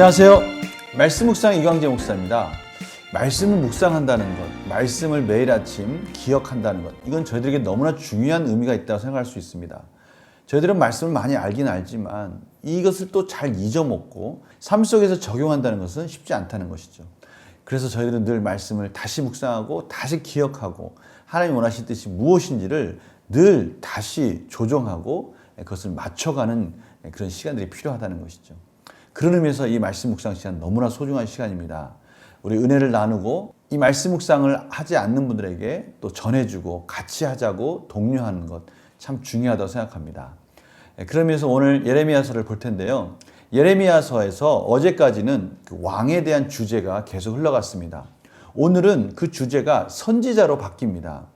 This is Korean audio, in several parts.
안녕하세요. 말씀 묵상 이광재 목사입니다. 말씀을 묵상한다는 것, 말씀을 매일 아침 기억한다는 것, 이건 저희들에게 너무나 중요한 의미가 있다고 생각할 수 있습니다. 저희들은 말씀을 많이 알긴 알지만 이것을 또 잘 잊어먹고 삶 속에서 적용한다는 것은 쉽지 않다는 것이죠. 그래서 저희들은 늘 말씀을 다시 묵상하고 다시 기억하고 하나님 원하신 뜻이 무엇인지를 늘 다시 조정하고 그것을 맞춰가는 그런 시간들이 필요하다는 것이죠. 그런 의미에서 이 말씀 묵상 시간 너무나 소중한 시간입니다. 우리 은혜를 나누고 이 말씀 묵상을 하지 않는 분들에게 또 전해주고 같이 하자고 독려하는 것 참 중요하다고 생각합니다. 그러면서 오늘 예레미야서를 볼 텐데요. 예레미야서에서 어제까지는 그 왕에 대한 주제가 계속 흘러갔습니다. 오늘은 그 주제가 선지자로 바뀝니다.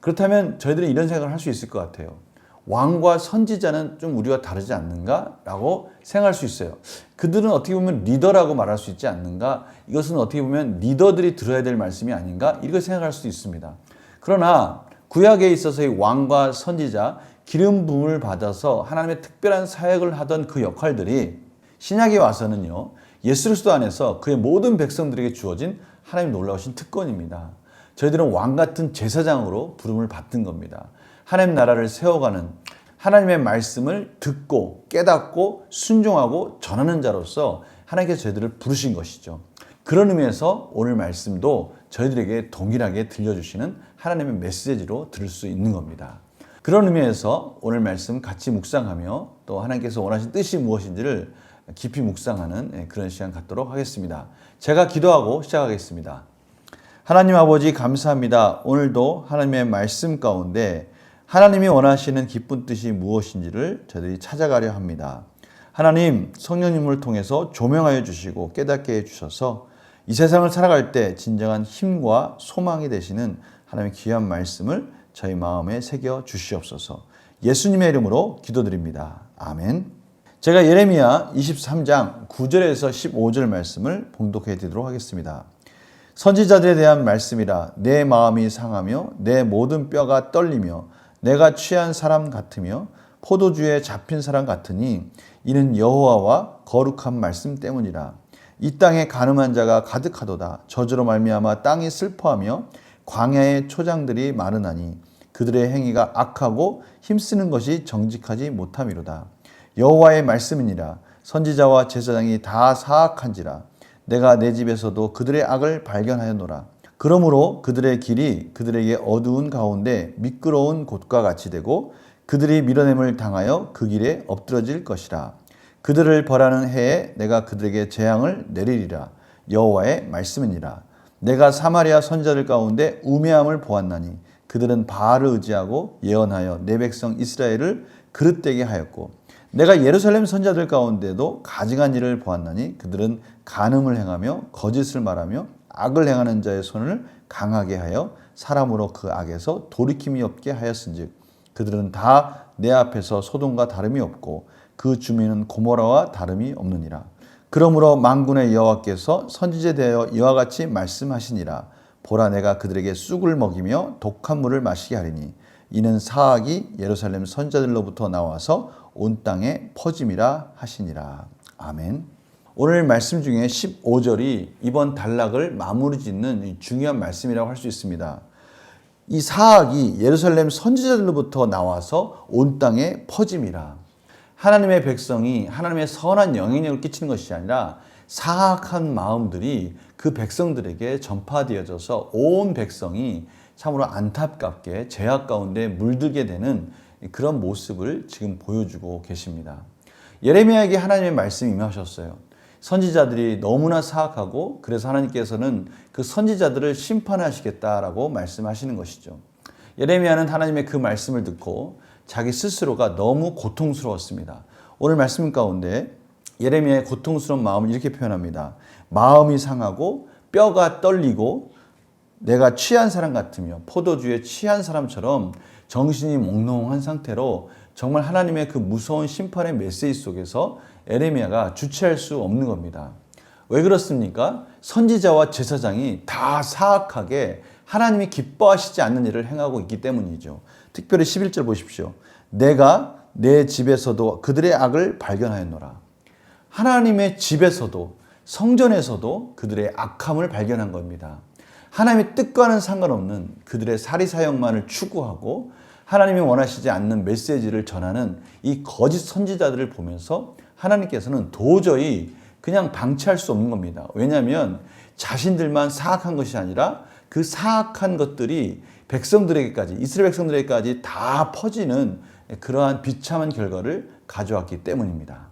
그렇다면 저희들은 이런 생각을 할 수 있을 것 같아요. 왕과 선지자는 좀 우리와 다르지 않는가? 라고 생각할 수 있어요. 그들은 어떻게 보면 리더라고 말할 수 있지 않는가? 이것은 어떻게 보면 리더들이 들어야 될 말씀이 아닌가? 이렇게 생각할 수도 있습니다. 그러나 구약에 있어서의 왕과 선지자, 기름 부음을 받아서 하나님의 특별한 사역을 하던 그 역할들이 신약에 와서는요, 예수 그리스도 안에서 그의 모든 백성들에게 주어진 하나님 놀라우신 특권입니다. 저희들은 왕 같은 제사장으로 부름을 받는 겁니다. 하나님 나라를 세워가는 하나님의 말씀을 듣고 깨닫고 순종하고 전하는 자로서 하나님께서 저희들을 부르신 것이죠. 그런 의미에서 오늘 말씀도 저희들에게 동일하게 들려주시는 하나님의 메시지로 들을 수 있는 겁니다. 그런 의미에서 오늘 말씀 같이 묵상하며 또 하나님께서 원하신 뜻이 무엇인지를 깊이 묵상하는 그런 시간 갖도록 하겠습니다. 제가 기도하고 시작하겠습니다. 하나님 아버지 감사합니다. 오늘도 하나님의 말씀 가운데 하나님이 원하시는 기쁜 뜻이 무엇인지를 저희들이 찾아가려 합니다. 하나님 성령님을 통해서 조명하여 주시고 깨닫게 해 주셔서 이 세상을 살아갈 때 진정한 힘과 소망이 되시는 하나님의 귀한 말씀을 저희 마음에 새겨 주시옵소서. 예수님의 이름으로 기도드립니다. 아멘. 제가 예레미야 23장 9절에서 15절 말씀을 봉독해 드리도록 하겠습니다. 선지자들에 대한 말씀이라 내 마음이 상하며 내 모든 뼈가 떨리며 내가 취한 사람 같으며 포도주에 잡힌 사람 같으니 이는 여호와와 거룩한 말씀 때문이라. 이 땅에 가늠한 자가 가득하도다. 저주로 말미암아 땅이 슬퍼하며 광야의 초장들이 마르나니 그들의 행위가 악하고 힘쓰는 것이 정직하지 못함이로다. 여호와의 말씀이니라. 선지자와 제사장이 다 사악한지라. 내가 내 집에서도 그들의 악을 발견하였노라 그러므로 그들의 길이 그들에게 어두운 가운데 미끄러운 곳과 같이 되고 그들이 밀어냄을 당하여 그 길에 엎드러질 것이라. 그들을 벌하는 해에 내가 그들에게 재앙을 내리리라. 여호와의 말씀이니라. 내가 사마리아 선자들 가운데 우매함을 보았나니 그들은 바알을 의지하고 예언하여 내 백성 이스라엘을 그릇되게 하였고 내가 예루살렘 선자들 가운데도 가증한 일을 보았나니 그들은 간음을 행하며 거짓을 말하며 악을 행하는 자의 손을 강하게 하여 사람으로 그 악에서 돌이킴이 없게 하였은즉 그들은 다 내 앞에서 소돔과 다름이 없고 그 주민은 고모라와 다름이 없느니라. 그러므로 만군의 여호와께서 선지제 되어 이와 같이 말씀하시니라. 보라 내가 그들에게 쑥을 먹이며 독한 물을 마시게 하리니 이는 사악이 예루살렘 선자들로부터 나와서 온 땅에 퍼짐이라 하시니라. 아멘. 오늘 말씀 중에 15절이 이번 단락을 마무리 짓는 중요한 말씀이라고 할 수 있습니다. 이 사악이 예루살렘 선지자들로부터 나와서 온 땅에 퍼짐이라. 하나님의 백성이 하나님의 선한 영향력을 끼치는 것이 아니라 사악한 마음들이 그 백성들에게 전파되어져서 온 백성이 참으로 안타깝게 죄악 가운데 물들게 되는 그런 모습을 지금 보여주고 계십니다. 예레미야에게 하나님의 말씀이 임하셨어요. 선지자들이 너무나 사악하고 그래서 하나님께서는 그 선지자들을 심판하시겠다라고 말씀하시는 것이죠. 예레미야는 하나님의 그 말씀을 듣고 자기 스스로가 너무 고통스러웠습니다. 오늘 말씀 가운데 예레미야의 고통스러운 마음을 이렇게 표현합니다. 마음이 상하고 뼈가 떨리고 내가 취한 사람 같으며 포도주에 취한 사람처럼 정신이 몽롱한 상태로 정말 하나님의 그 무서운 심판의 메시지 속에서 에레미야가 주체할 수 없는 겁니다. 왜 그렇습니까? 선지자와 제사장이 다 사악하게 하나님이 기뻐하시지 않는 일을 행하고 있기 때문이죠. 특별히 11절 보십시오. 내가 내 집에서도 그들의 악을 발견하였노라. 하나님의 집에서도 성전에서도 그들의 악함을 발견한 겁니다. 하나님의 뜻과는 상관없는 그들의 사리사욕만을 추구하고 하나님이 원하시지 않는 메시지를 전하는 이 거짓 선지자들을 보면서 하나님께서는 도저히 그냥 방치할 수 없는 겁니다. 왜냐하면 자신들만 사악한 것이 아니라 그 사악한 것들이 백성들에게까지 이스라엘 백성들에게까지 다 퍼지는 그러한 비참한 결과를 가져왔기 때문입니다.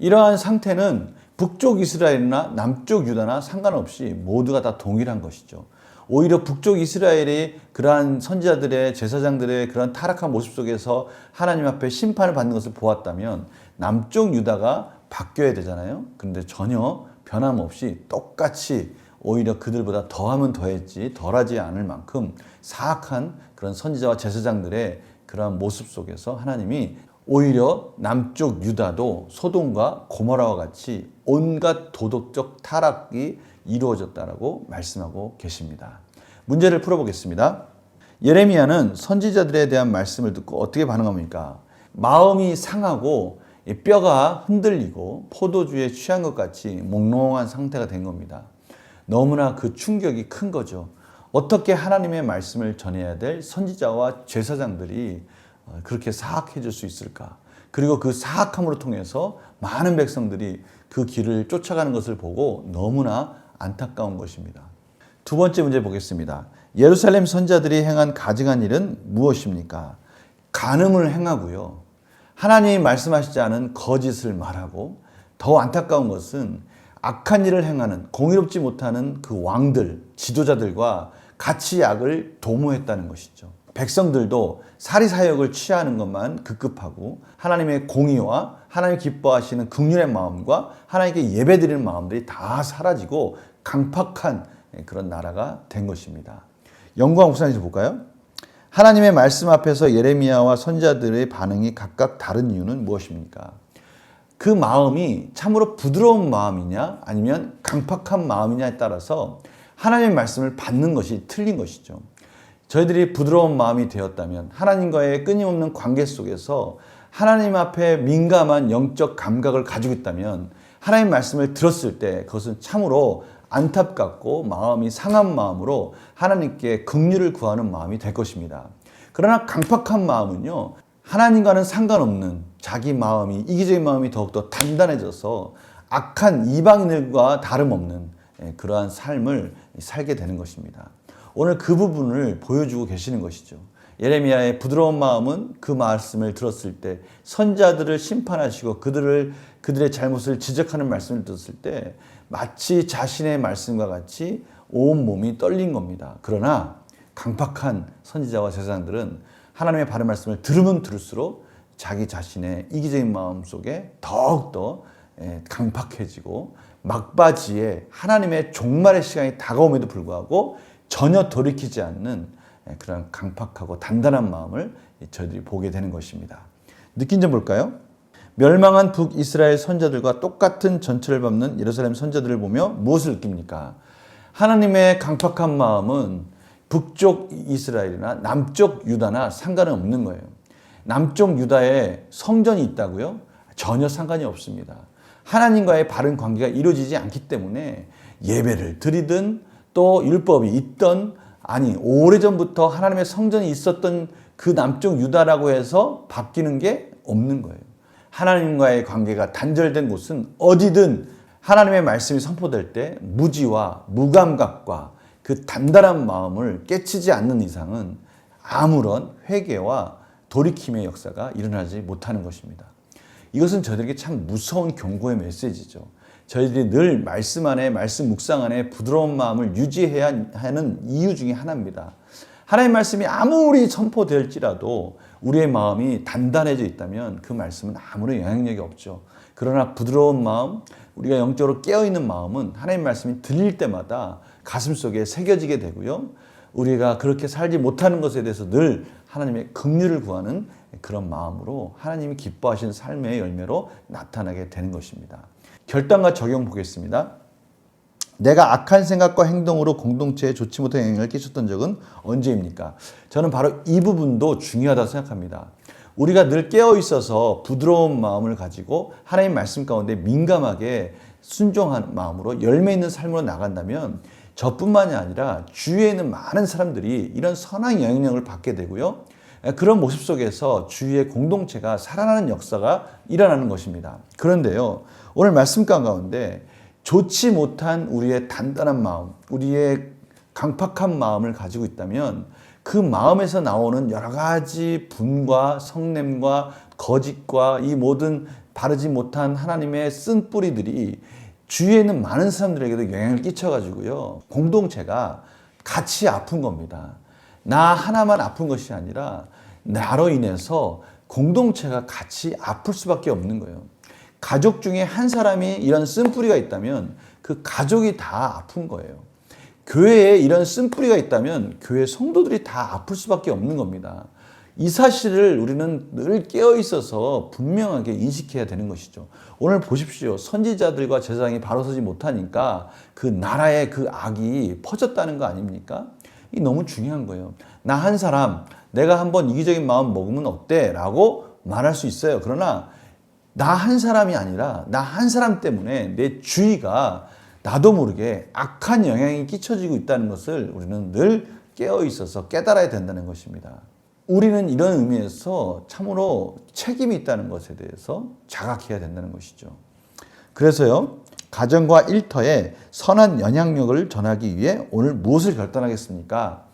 이러한 상태는 북쪽 이스라엘이나 남쪽 유다나 상관없이 모두가 다 동일한 것이죠. 오히려 북쪽 이스라엘이 그러한 선지자들의 제사장들의 그런 타락한 모습 속에서 하나님 앞에 심판을 받는 것을 보았다면 남쪽 유다가 바뀌어야 되잖아요. 그런데 전혀 변함없이 똑같이 오히려 그들보다 더하면 더했지 덜하지 않을 만큼 사악한 그런 선지자와 제사장들의 그러한 모습 속에서 하나님이 오히려 남쪽 유다도 소돔과 고모라와 같이 온갖 도덕적 타락이 이루어졌다라고 말씀하고 계십니다. 문제를 풀어보겠습니다. 예레미야는 선지자들에 대한 말씀을 듣고 어떻게 반응합니까? 마음이 상하고 이 뼈가 흔들리고 포도주에 취한 것 같이 몽롱한 상태가 된 겁니다. 너무나 그 충격이 큰 거죠. 어떻게 하나님의 말씀을 전해야 될 선지자와 제사장들이 어, 그렇게 사악해질 수 있을까? 그리고 그 사악함으로 통해서 많은 백성들이 그 길을 쫓아가는 것을 보고 너무나 안타까운 것입니다. 두 번째 문제 보겠습니다. 예루살렘 선자들이 행한 가증한 일은 무엇입니까? 간음을 행하고요. 하나님이 말씀하시지 않은 거짓을 말하고 더 안타까운 것은 악한 일을 행하는 공의롭지 못하는 그 왕들, 지도자들과 같이 약을 도모했다는 것이죠. 백성들도 사리사욕을 취하는 것만 급급하고 하나님의 공의와 하나님 기뻐하시는 긍휼의 마음과 하나님께 예배드리는 마음들이 다 사라지고 강팍한 그런 나라가 된 것입니다. 영광 옥상에서 볼까요? 하나님의 말씀 앞에서 예레미야와 선자들의 반응이 각각 다른 이유는 무엇입니까? 그 마음이 참으로 부드러운 마음이냐 아니면 강팍한 마음이냐에 따라서 하나님의 말씀을 받는 것이 틀린 것이죠. 저희들이 부드러운 마음이 되었다면 하나님과의 끊임없는 관계 속에서 하나님 앞에 민감한 영적 감각을 가지고 있다면 하나님 말씀을 들었을 때 그것은 참으로 안타깝고 마음이 상한 마음으로 하나님께 긍휼을 구하는 마음이 될 것입니다. 그러나 강팍한 마음은요. 하나님과는 상관없는 자기 마음이 이기적인 마음이 더욱더 단단해져서 악한 이방인들과 다름없는 예, 그러한 삶을 살게 되는 것입니다. 오늘 그 부분을 보여주고 계시는 것이죠. 예레미야의 부드러운 마음은 그 말씀을 들었을 때 선자들을 심판하시고 그들을 그들의 잘못을 지적하는 말씀을 들었을 때 마치 자신의 말씀과 같이 온 몸이 떨린 겁니다. 그러나 강팍한 선지자와 제사장들은 하나님의 바른 말씀을 들으면 들을수록 자기 자신의 이기적인 마음 속에 더욱더 예, 강팍해지고 막바지에 하나님의 종말의 시간이 다가옴에도 불구하고 전혀 돌이키지 않는 예, 그런 강팍하고 단단한 마음을 저희들이 보게 되는 것입니다. 느낀 점 볼까요? 멸망한 북이스라엘 선자들과 똑같은 전철을 밟는 예루살렘 선자들을 보며 무엇을 느낍니까? 하나님의 강팍한 마음은 북쪽 이스라엘이나 남쪽 유다나 상관은 없는 거예요. 남쪽 유다에 성전이 있다고요? 전혀 상관이 없습니다. 하나님과의 바른 관계가 이루어지지 않기 때문에 예배를 드리든 또 율법이 있던 아니 오래전부터 하나님의 성전이 있었던 그 남쪽 유다라고 해서 바뀌는 게 없는 거예요. 하나님과의 관계가 단절된 곳은 어디든 하나님의 말씀이 선포될 때 무지와 무감각과 그 단단한 마음을 깨치지 않는 이상은 아무런 회개와 돌이킴의 역사가 일어나지 못하는 것입니다. 이것은 저들에게 참 무서운 경고의 메시지죠. 저희들이 늘 말씀 안에 말씀 묵상 안에 부드러운 마음을 유지해야 하는 이유 중에 하나입니다. 하나님 말씀이 아무리 선포될지라도 우리의 마음이 단단해져 있다면 그 말씀은 아무런 영향력이 없죠. 그러나 부드러운 마음, 우리가 영적으로 깨어있는 마음은 하나님 말씀이 들릴 때마다 가슴 속에 새겨지게 되고요. 우리가 그렇게 살지 못하는 것에 대해서 늘 하나님의 긍휼을 구하는 그런 마음으로 하나님이 기뻐하시는 삶의 열매로 나타나게 되는 것입니다. 결단과 적용 보겠습니다. 내가 악한 생각과 행동으로 공동체에 좋지 못한 영향을 끼쳤던 적은 언제입니까? 저는 바로 이 부분도 중요하다고 생각합니다. 우리가 늘 깨어 있어서 부드러운 마음을 가지고 하나님 말씀 가운데 민감하게 순종한 마음으로 열매 있는 삶으로 나간다면 저뿐만이 아니라 주위에 있는 많은 사람들이 이런 선한 영향력을 받게 되고요. 그런 모습 속에서 주위의 공동체가 살아나는 역사가 일어나는 것입니다. 그런데요, 오늘 말씀 가운데 좋지 못한 우리의 단단한 마음, 우리의 강팍한 마음을 가지고 있다면 그 마음에서 나오는 여러 가지 분과 성냄과 거짓과 이 모든 바르지 못한 하나님의 쓴 뿌리들이 주위에 있는 많은 사람들에게도 영향을 끼쳐가지고요. 공동체가 같이 아픈 겁니다. 나 하나만 아픈 것이 아니라 나로 인해서 공동체가 같이 아플 수밖에 없는 거예요. 가족 중에 한 사람이 이런 쓴뿌리가 있다면 그 가족이 다 아픈 거예요. 교회에 이런 쓴뿌리가 있다면 교회 성도들이 다 아플 수밖에 없는 겁니다. 이 사실을 우리는 늘 깨어 있어서 분명하게 인식해야 되는 것이죠. 오늘 보십시오. 선지자들과 제사장이 바로 서지 못하니까 그 나라의 그 악이 퍼졌다는 거 아닙니까? 이 너무 중요한 거예요. 나 한 사람, 내가 한번 이기적인 마음 먹으면 어때? 라고 말할 수 있어요. 그러나 나 한 사람이 아니라 나 한 사람 때문에 내 주위가 나도 모르게 악한 영향이 끼쳐지고 있다는 것을 우리는 늘 깨어 있어서 깨달아야 된다는 것입니다. 우리는 이런 의미에서 참으로 책임이 있다는 것에 대해서 자각해야 된다는 것이죠. 그래서요, 가정과 일터에 선한 영향력을 전하기 위해 오늘 무엇을 결단하겠습니까?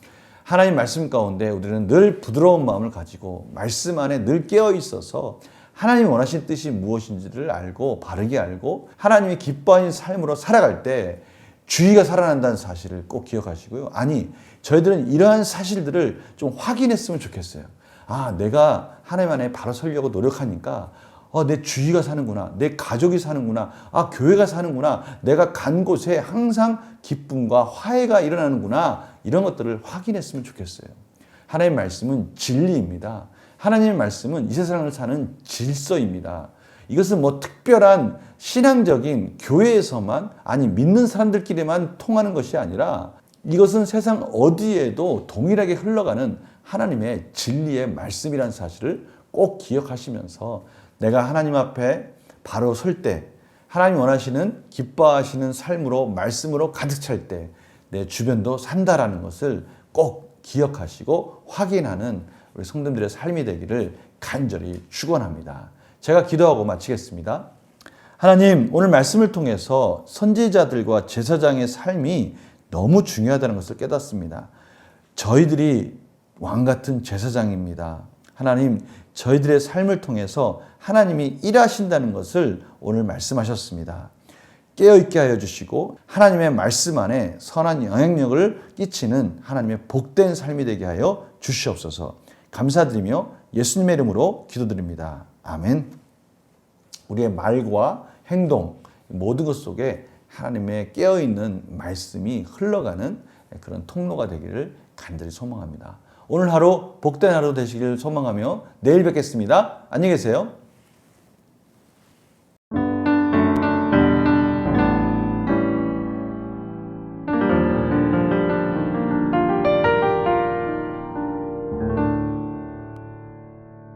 하나님 말씀 가운데 우리는 늘 부드러운 마음을 가지고 말씀 안에 늘 깨어 있어서 하나님이 원하신 뜻이 무엇인지를 알고 바르게 알고 하나님이 기뻐하는 삶으로 살아갈 때 주의가 살아난다는 사실을 꼭 기억하시고요. 아니, 저희들은 이러한 사실들을 좀 확인했으면 좋겠어요. 아, 내가 하나님 안에 바로 서려고 노력하니까 어, 내 주위가 사는구나. 내 가족이 사는구나. 아, 교회가 사는구나. 내가 간 곳에 항상 기쁨과 화해가 일어나는구나. 이런 것들을 확인했으면 좋겠어요. 하나님의 말씀은 진리입니다. 하나님의 말씀은 이 세상을 사는 질서입니다. 이것은 뭐 특별한 신앙적인 교회에서만 아니 믿는 사람들끼리만 통하는 것이 아니라 이것은 세상 어디에도 동일하게 흘러가는 하나님의 진리의 말씀이라는 사실을 꼭 기억하시면서 내가 하나님 앞에 바로 설 때 하나님 원하시는 기뻐하시는 삶으로 말씀으로 가득 찰 때 내 주변도 산다라는 것을 꼭 기억하시고 확인하는 우리 성도들의 삶이 되기를 간절히 축원합니다. 제가 기도하고 마치겠습니다. 하나님, 오늘 말씀을 통해서 선지자들과 제사장의 삶이 너무 중요하다는 것을 깨닫습니다. 저희들이 왕 같은 제사장입니다. 하나님, 저희들의 삶을 통해서 하나님이 일하신다는 것을 오늘 말씀하셨습니다. 깨어있게 하여 주시고 하나님의 말씀 안에 선한 영향력을 끼치는 하나님의 복된 삶이 되게 하여 주시옵소서 감사드리며 예수님의 이름으로 기도드립니다. 아멘. 우리의 말과 행동 모든 것 속에 하나님의 깨어있는 말씀이 흘러가는 그런 통로가 되기를 간절히 소망합니다. 오늘 하루 복된 하루 되시길 소망하며 내일 뵙겠습니다. 안녕히 계세요.